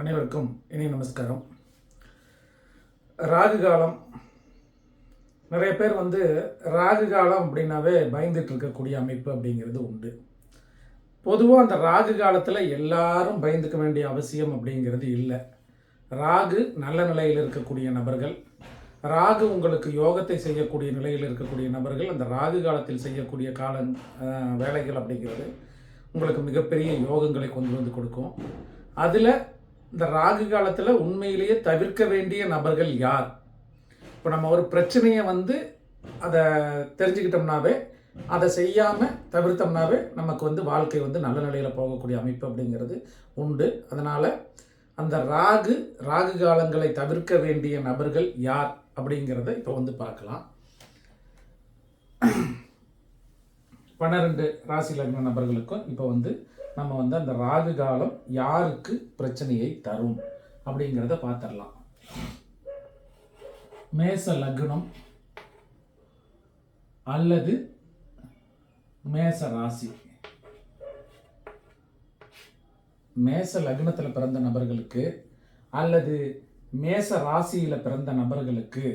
அனைவருக்கும் இனிய நமஸ்காரம். ராகு காலம் நிறைய பேர் வந்து ராகு காலம் அப்படின்னாவே பயந்துட்டு இருக்கக்கூடிய அமைப்பு அப்படிங்கிறது உண்டு. பொதுவாக அந்த ராகு காலத்தில் எல்லாரும் பயந்துக்க வேண்டிய அவசியம் அப்படிங்கிறது இல்லை. ராகு நல்ல நிலையில் இருக்கக்கூடிய நபர்கள். ராகு உங்களுக்கு யோகத்தை செய்யக்கூடிய நிலையில் இருக்கக்கூடிய நபர்கள். அந்த ராகு காலத்தில் செய்யக்கூடிய கால வேலைகள் அப்படிங்கிறது உங்களுக்கு மிகப்பெரிய யோகங்களை கொண்டு வந்து கொடுக்கும். அதில் இந்த ராகு காலத்தில் உண்மையிலேயே தவிர்க்க வேண்டிய நபர்கள் யார்? இப்போ நம்ம ஒரு பிரச்சனையை வந்து அதை தெரிஞ்சுக்கிட்டோம்னாவே அதை செய்யாமல் தவிர்த்தோம்னாவே நமக்கு வந்து வாழ்க்கை வந்து நல்ல நிலையில் போகக்கூடிய அமைப்பு அப்படிங்கிறது உண்டு. அதனால் அந்த ராகு ராகு காலங்களை தவிர்க்க வேண்டிய நபர்கள் யார் அப்படிங்கிறத இப்போ வந்து பார்க்கலாம். பன்னிரெண்டு ராசி லக்ன நபர்களுக்கும் இப்போ வந்து நம்ம வந்து அந்த ராகு காலம் யாருக்கு பிரச்சனையை தரும் அப்படிங்கிறத பார்த்துடலாம் மேச லக்னம் அல்லது மேச ராசி. மேச லக்னத்தில் பிறந்த நபர்களுக்கு அல்லது மேச ராசியில் பிறந்த நபர்களுக்கு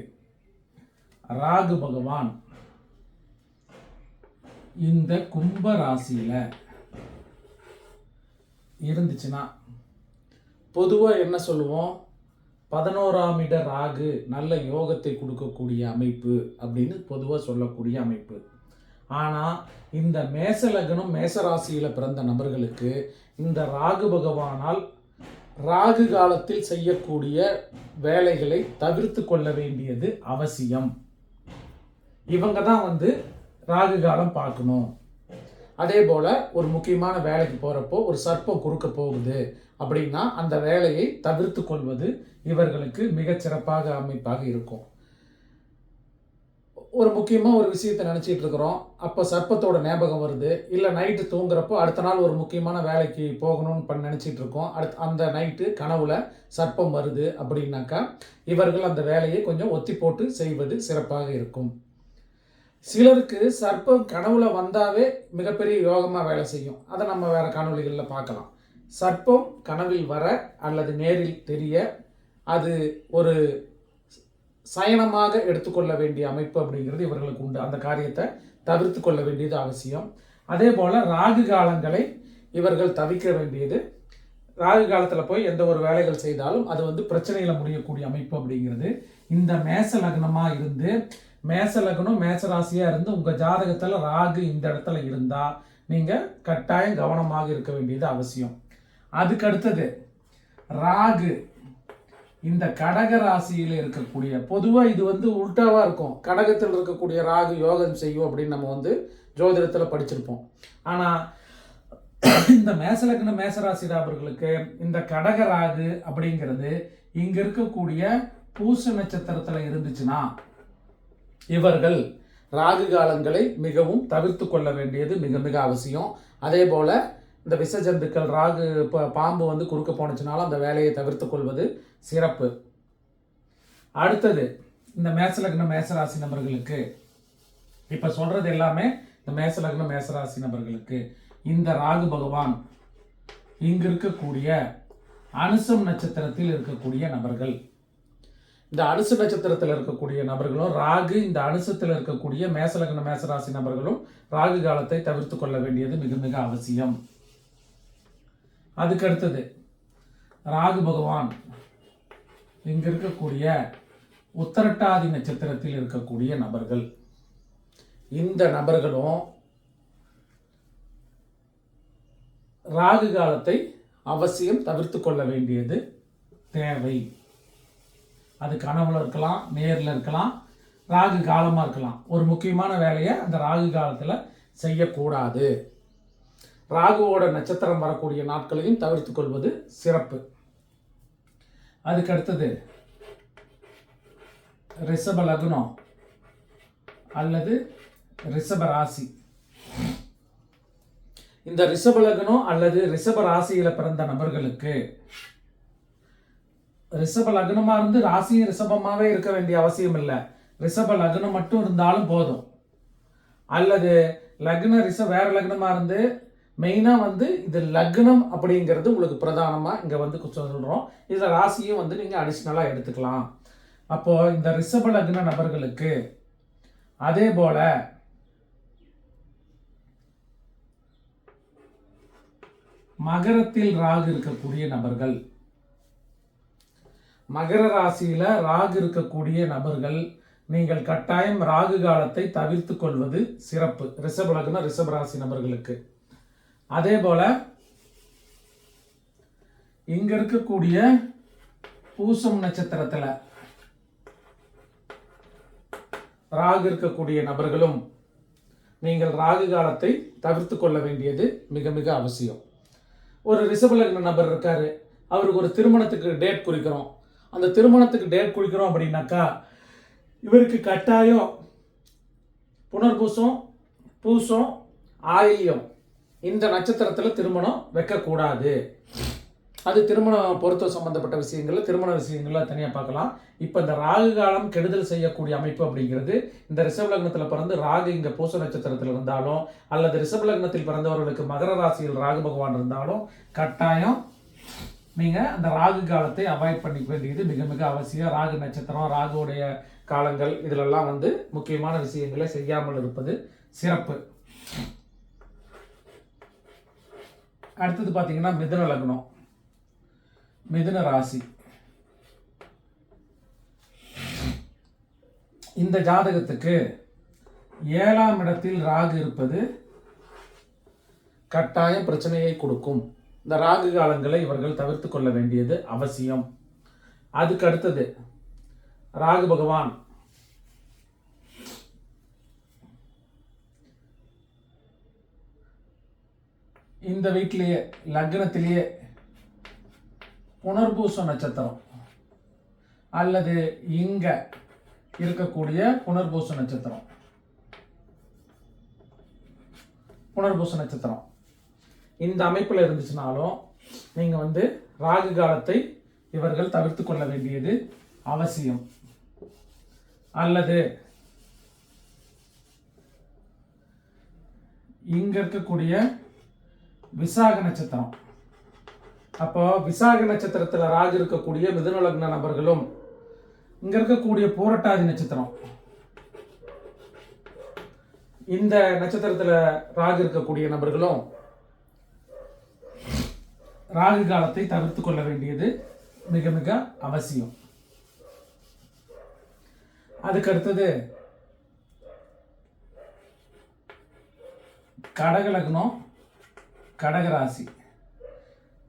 ராகு பகவான் இந்த கும்ப ராசியில் இருந்துச்சுன்னா பொதுவாக என்ன சொல்லுவோம்? பதினோராம் இட ராகு நல்ல யோகத்தை கொடுக்கக்கூடிய அமைப்பு அப்படின்னு பொதுவாக சொல்லக்கூடிய அமைப்பு. ஆனால் இந்த மேச லக்னம் மேச ராசியில் பிறந்த நபர்களுக்கு இந்த ராகு பகவானால் ராகு காலத்தில் செய்யக்கூடிய வேலைகளை தவிர்த்து கொள்ள வேண்டியது அவசியம். இவங்க தான் வந்து ராகு காலம் பார்க்கணும். அதே போல் ஒரு முக்கியமான வேலைக்கு போகிறப்போ ஒரு சர்ப்பம் குறுக்க போகுது அப்படின்னா அந்த வேலையை தவிர்த்து கொள்வது இவர்களுக்கு மிகச்சிறப்பாக அமைப்பாக இருக்கும். ஒரு முக்கியமாக ஒரு விஷயத்தை நினச்சிட்டு இருக்கிறோம். அப்போ சர்ப்பத்தோட ஞாபகம் வருது. இல்லை நைட்டு தூங்குறப்போ அடுத்த நாள் ஒரு முக்கியமான வேலைக்கு போகணும்னு பண்ண நினச்சிட்டு இருக்கோம். அடுத் அந்த நைட்டு கனவுல சர்ப்பம் வருது அப்படின்னாக்கா இவர்கள் அந்த வேலையை கொஞ்சம் ஒத்தி போட்டு செய்வது சிறப்பாக இருக்கும். சிலருக்கு சர்ப்பம் கனவுல வந்தாவே மிகப்பெரிய யோகமாக வேலை செய்யும். அதை நம்ம வேற காணொலிகளில் பார்க்கலாம். சர்ப்பம் கனவில் வர அல்லது நேரில் தெரிய அது ஒரு சயனமாக எடுத்துக்கொள்ள வேண்டிய அமைப்பு அப்படிங்கிறது இவர்களுக்கு உண்டு. அந்த காரியத்தை தவிர்த்து கொள்ள வேண்டியது அவசியம். அதே போல் ராகு காலங்களை இவர்கள் தவிக்க வேண்டியது. ராகு காலத்தில் போய் எந்த ஒரு வேலைகள் செய்தாலும் அது வந்து பிரச்சனையில் முடியக்கூடிய அமைப்பு அப்படிங்கிறது. இந்த மேச லக்னமாக இருந்து மேச லக்னம் மேச ராசியாக இருந்து உங்கள் ஜாதகத்தில் ராகு இந்த இடத்துல இருந்தால் நீங்கள் கட்டாயம் கவனமாக இருக்க வேண்டியது அவசியம். அதுக்கு அடுத்தது ராகு இந்த கடக ராசியில் இருக்கக்கூடிய பொதுவாக இது வந்து உல்டாவாக இருக்கும். கடகத்தில் இருக்கக்கூடிய ராகு யோகம் செய்யும் அப்படின்னு நம்ம வந்து ஜோதிடத்தில் படிச்சிருப்போம். ஆனால் இந்த மேசலக்ன மேசராசி ராபர்களுக்கு இந்த கடக ராகு அப்படிங்கிறது இங்கே இருக்கக்கூடிய பூச நட்சத்திரத்தில் இருந்துச்சுன்னா இவர்கள் ராகு காலங்களை மிகவும் தவிர்த்து கொள்ள வேண்டியது மிக மிக அவசியம். அதே போல் இந்த விஷஜந்துக்கள் ராகு இப்போ பாம்பு வந்து குறுக்க போனுச்சுனாலும் அந்த வேலையை தவிர்த்து கொள்வது சிறப்பு. அடுத்தது இந்த மேசலக்ன மேசராசி நபர்களுக்கு. இப்போ சொல்கிறது எல்லாமே இந்த மேசலக்ன மேசராசி நபர்களுக்கு. இந்த ராகு பகவான் இங்கு இருக்கக்கூடிய அனுசம் நட்சத்திரத்தில் இருக்கக்கூடிய நபர்கள். இந்த அனுசு நட்சத்திரத்தில் இருக்கக்கூடிய நபர்களும் ராகு இந்த அனுசத்தில் இருக்கக்கூடிய மேசலக்ன மேசராசி நபர்களும் ராகு காலத்தை தவிர்த்து கொள்ள வேண்டியது மிக மிக அவசியம். அதுக்கு அடுத்தது ராகு பகவான். இங்கே இருக்கக்கூடிய உத்தரட்டாதி நட்சத்திரத்தில் இருக்கக்கூடிய நபர்கள். இந்த நபர்களும் ராகு காலத்தை அவசியம் தவிர்த்து கொள்ள வேண்டியது தேவை. அது கனவுல இருக்கலாம் நேரில் இருக்கலாம் ராகு காலமாக இருக்கலாம். ஒரு முக்கியமான வேலையை அந்த ராகு காலத்தில் செய்யக்கூடாது. ராகுவோட நட்சத்திரம் வரக்கூடிய நாட்களையும் தவிர்த்து கொள்வது சிறப்பு. அதுக்கு அடுத்தது ரிஷப லக்னம் அல்லது ரிஷப ராசி. இந்த ரிஷப லக்னம் அல்லது ரிஷப ராசியில் பிறந்த நபர்களுக்கு ரிஷப லக்னமாக இருந்து ராசியும் ரிஷபமாகவே இருக்க வேண்டிய அவசியம் இல்லை. ரிஷப லக்னம் மட்டும் இருந்தாலும் போதும். அல்லது லக்ன ரிஷ வேற லக்னமாக இருந்து மெயினாக வந்து இது லக்னம் அப்படிங்கிறது உங்களுக்கு பிரதானமாக இங்கே வந்து சொல்கிறோம் இதில் ராசியும் வந்து நீங்கள் அடிஷ்னலாக எடுத்துக்கலாம். அப்போது இந்த ரிஷப லக்ன நபர்களுக்கு அதே போல் மகரத்தில் ராகு இருக்கக்கூடிய நபர்கள் மகர ராசியில் ராகு இருக்கக்கூடிய நபர்கள் நீங்கள் கட்டாயம் ராகு காலத்தை தவிர்த்து கொள்வது சிறப்பு. ரிஷப லக்ன ரிஷப ராசி நபர்களுக்கு. அதே போல இங்க இருக்கக்கூடிய பூசம் நட்சத்திரத்தில் ராகு இருக்கக்கூடிய நபர்களும் நீங்கள் ராகு காலத்தை தவிர்த்து கொள்ள வேண்டியது மிக மிக அவசியம். ஒரு ரிஷபலக்ன நபர் இருக்காரு. அவருக்கு ஒரு திருமணத்துக்கு டேட் குறிக்கிறோம். அந்த திருமணத்துக்கு டேட் குளிக்கிறோம் அப்படின்னாக்கா இவருக்கு கட்டாயம் புனர்பூசம் பூசம் ஆயில்யம் இந்த நட்சத்திரத்தில் திருமணம் வைக்கக்கூடாது. அது திருமணம் பொருத்தம் சம்மந்தப்பட்ட விஷயங்கள்ல திருமண விஷயங்கள்ல தனியாக பார்க்கலாம். இப்போ இந்த ராகு காலம் கெடுதல் செய்யக்கூடிய அமைப்பு அப்படிங்கிறது இந்த ரிஷப லக்னத்தில் பிறந்து ராகு இங்கே பூச நட்சத்திரத்தில் இருந்தாலும் அல்லது ரிஷப லக்னத்தில் பிறந்தவர்களுக்கு மகர ராசியில் ராகு பகவான் இருந்தாலும் கட்டாயம் நீங்கள் அந்த ராகு காலத்தை அவாய்ட் பண்ணிக்க வேண்டியது மிக மிக அவசியம். ராகு நட்சத்திரம் ராகுவுடைய காலங்கள் இதிலெல்லாம் வந்து முக்கியமான விஷயங்களை செய்யாமல் இருப்பது சிறப்பு. அடுத்தது பார்த்தீங்கன்னா மிதுன லக்னம். மிதுன ராசி. இந்த ஜாதகத்துக்கு ஏழாம் இடத்தில் ராகு இருப்பது கட்டாய பிரச்சனையை கொடுக்கும். இந்த ராகு காலங்களை இவர்கள் தவிர்த்து கொள்ள வேண்டியது அவசியம். அதுக்கு அடுத்தது ராகு பகவான். இந்த வீட்டிலேயே லக்னத்திலேயே புனர்பூச நட்சத்திரம் அல்லது இங்க இருக்கக்கூடிய புனர்பூச நட்சத்திரம். புனர்பூச நட்சத்திரம். இந்த அமைப்பில் இருந்துச்சுனாலும் நீங்கள் வந்து ராகு காலத்தை இவர்கள் தவிர்த்து கொள்ள வேண்டியது அவசியம். அல்லது இங்க இருக்கக்கூடிய விசாக நட்சத்திரம். அப்போ விசாக நட்சத்திரத்தில் ராகு இருக்கக்கூடிய மிதுனலக்ன நபர்களும் இங்க இருக்கக்கூடிய பூரட்டாதி நட்சத்திரம். இந்த நட்சத்திரத்தில் ராகு இருக்கக்கூடிய நபர்களும் ராகு காலத்தை தவிர்த்து கொள்ள வேண்டியது மிக மிக அவசியம். அதுக்கு அடுத்தது கடக லக்னம் கடகராசி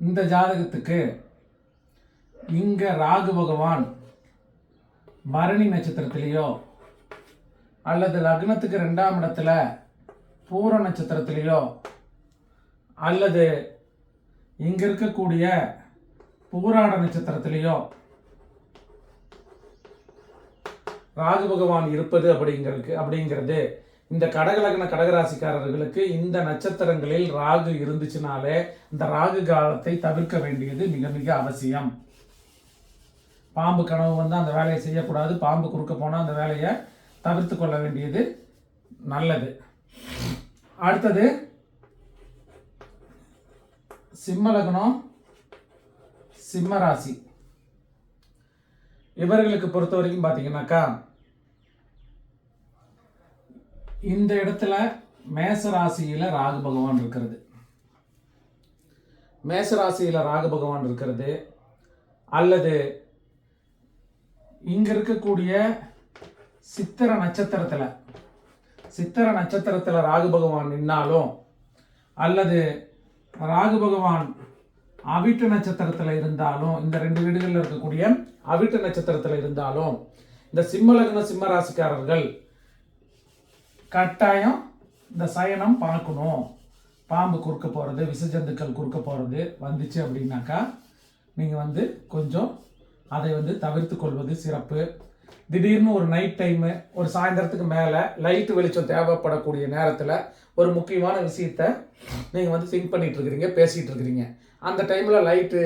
இந்த ஜாதகத்துக்கு இங்கே ராகு பகவான் பரணி நட்சத்திரத்திலேயோ அல்லது லக்னத்துக்கு ரெண்டாம் இடத்துல பூர நட்சத்திரத்திலேயோ அல்லது இங்கே இருக்கக்கூடிய பூராட நட்சத்திரத்திலேயோ ராகு பகவான் இருப்பது அப்படிங்கிறது அப்படிங்கிறது. இந்த கடகலக்ன கடகராசிக்காரர்களுக்கு இந்த நட்சத்திரங்களில் ராகு இருந்துச்சுனாலே இந்த ராகு காலத்தை தவிர்க்க வேண்டியது மிக மிக அவசியம். பாம்பு கனவு வந்து அந்த வேலையை செய்யக்கூடாது. பாம்பு குறுக்க போனால் அந்த வேலையை தவிர்த்து கொள்ள வேண்டியது நல்லது. அடுத்தது சிம்ம லக்னம் சிம்ம ராசி இவர்களுக்கு பொறுத்த வரைக்கும் பார்த்தீங்கன்னாக்கா இந்த இடத்துல மேச ராசியில் ராகு பகவான் இருக்கிறது. மேச ராசியில் ராகு பகவான் இருக்கிறது. அல்லது இங்க இருக்கக்கூடிய சித்திர நட்சத்திரத்தில் சித்திர நட்சத்திரத்தில் ராகு பகவான் நின்னாலும் அல்லது ராகு பகவான் அவிட்ட நட்சத்திரத்தில் இருந்தாலும் இந்த ரெண்டு வீடுகளில் இருக்கக்கூடிய அவிட்ட நட்சத்திரத்தில் இருந்தாலும் இந்த சிம்ம லக்ன சிம்ம ராசிக்காரர்கள் கட்டாயம் இந்த சயனம் பார்க்கணும். பாம்பு குறுக்க போகிறது விசஜந்துக்கள் குறுக்க போகிறது வந்துச்சு அப்படின்னாக்கா நீங்கள் வந்து கொஞ்சம் அதை வந்து தவிர்த்து கொள்வது சிறப்பு. திடீர்னு ஒரு நைட் டைமு ஒரு சாயந்தரத்துக்கு மேலே லைட் வெளிச்சம் தேவைப்படக்கூடிய நேரத்தில் ஒரு முக்கியமான விஷயத்த நீங்கள் வந்து திங்க் பண்ணிகிட்டு இருக்கிறீங்க பேசிகிட்டு இருக்கிறீங்க. அந்த டைமில் லைட்டு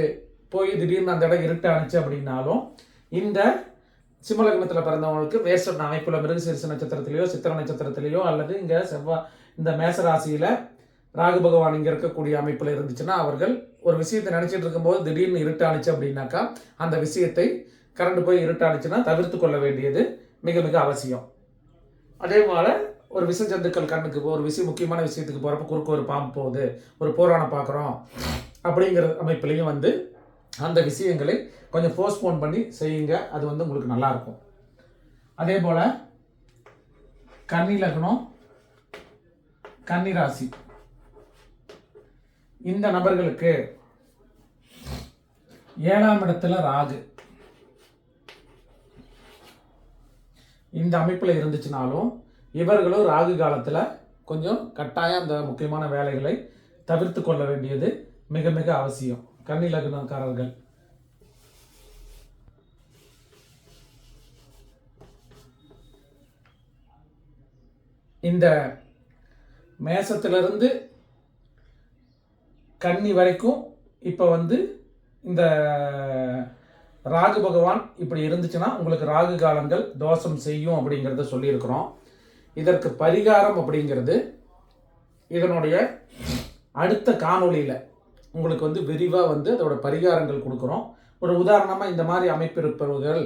போய் திடீர்னு அந்த இடம் இருட்டானுச்சு அப்படின்னாலும் இந்த சிம்மலக்னத்தில் பிறந்தவங்களுக்கு வேஸ்ட் அமைப்பில் மிருகசீரிச நட்சத்திரத்திலேயோ சித்திர நட்சத்திரத்திலேயோ அல்லது இங்கே செவ்வாய் இந்த மேசராசியில் ராகு பகவான் இங்கே இருக்கக்கூடிய அமைப்பில் இருந்துச்சுன்னா அவர்கள் ஒரு விஷயத்தை நினச்சிட்டு இருக்கும்போது திடீர்னு இருட்டு அணிச்சு அப்படின்னாக்கா அந்த விஷயத்தை கரண்ட் போய் இருட்டாடுச்சுன்னா தவிர்த்து கொள்ள வேண்டியது மிக மிக அவசியம். அதே போல் ஒரு விஷ ஜந்துக்கள் கண்ணுக்கு ஒரு விஷயம் முக்கியமான விஷயத்துக்கு போகிறப்ப குறுக்க ஒரு பாம்பு போகுது ஒரு போராணம் பார்க்குறோம் அப்படிங்கிற அமைப்புலையும் வந்து அந்த விஷயங்களை கொஞ்சம் போஸ்ட்போன் பண்ணி செய்யுங்க. அது வந்து உங்களுக்கு நல்லாயிருக்கும் அதே போல் கன்னி லக்னம் கன்னி ராசி. இந்த நபர்களுக்கு ஏழாம் இடத்துல ராகு. இந்த அமைப்பில் இருந்துச்சுனாலும் இவர்களும் ராகு காலத்தில் கொஞ்சம் கட்டாயம் அந்த முக்கியமான வேலைகளை தவிர்த்து கொள்ள வேண்டியது மிக மிக அவசியம். கன்னி லக்னக்காரர்கள் இந்த மேசத்திலிருந்து கன்னி வரைக்கும் இப்போ வந்து இந்த ராகு பகவான் இப்படி இருந்துச்சுன்னா உங்களுக்கு ராகு காலங்கள் தோஷம் செய்யும் அப்படிங்கிறத சொல்லியிருக்கிறோம். இதற்கு பரிகாரம் அப்படிங்கிறது இதனுடைய அடுத்த காணொளியில் உங்களுக்கு வந்து விரிவாக வந்து அதோட பரிகாரங்கள் கொடுக்குறோம். ஒரு உதாரணமாக இந்த மாதிரி அமைப்பிருப்பவர்கள்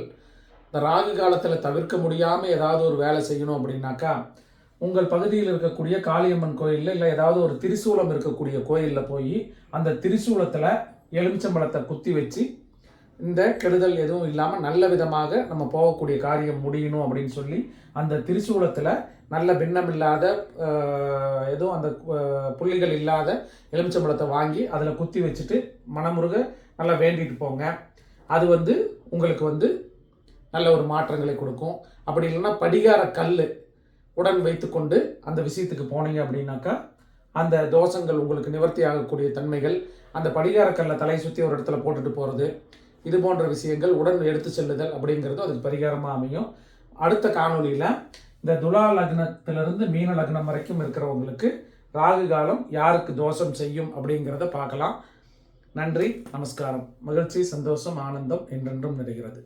இந்த ராகு காலத்தில் தவிர்க்க முடியாமல் ஏதாவது ஒரு வேலை செய்யணும் அப்படின்னாக்கா உங்கள் பகுதியில் இருக்கக்கூடிய காளியம்மன் கோயிலில் இல்லை ஏதாவது ஒரு திரிசூலம் இருக்கக்கூடிய கோயிலில் போய் அந்த திரிசூலத்தில் எலுமிச்சம்பழத்தை குத்தி வச்சு இந்த கெடுதல் எதுவும் இல்லாமல் நல்ல விதமாக நம்ம போகக்கூடிய காரியம் முடியணும் அப்படின்னு சொல்லி அந்த திரிசூலத்தில் நல்ல பின்னமில்லாத இல்லாத எதுவும் அந்த புள்ளிகள் இல்லாத எலுமிச்சம்பழத்தை வாங்கி அதில் குத்தி வச்சுட்டு மனமுருக நல்லா வேண்டிட்டு போங்க. அது வந்து உங்களுக்கு வந்து நல்ல ஒரு மாற்றங்களை கொடுக்கும். அப்படி இல்லைன்னா படிகார கல் உடன் வைத்துக்கொண்டு அந்த விஷயத்துக்கு போனீங்க அப்படின்னாக்கா அந்த தோஷங்கள் உங்களுக்கு நிவர்த்தி ஆகக்கூடிய தன்மைகள் அந்த படிகார கல்லை தலை சுற்றி ஒரு இடத்துல போட்டுட்டு போகிறது இது போன்ற விஷயங்கள் உடன் எடுத்து செல்லுதல் அப்படிங்கிறது அதுக்கு பரிகாரமாக அமையும். அடுத்த காணொளியில் இந்த துலா லக்னத்திலிருந்து மீன லக்னம் வரைக்கும் இருக்கிறவங்களுக்கு ராகு காலம் யாருக்கு தோஷம் செய்யும் அப்படிங்கிறத பார்க்கலாம். நன்றி நமஸ்காரம். மகிழ்ச்சி சந்தோஷம் ஆனந்தம் என்றென்றும் நிறைகிறது.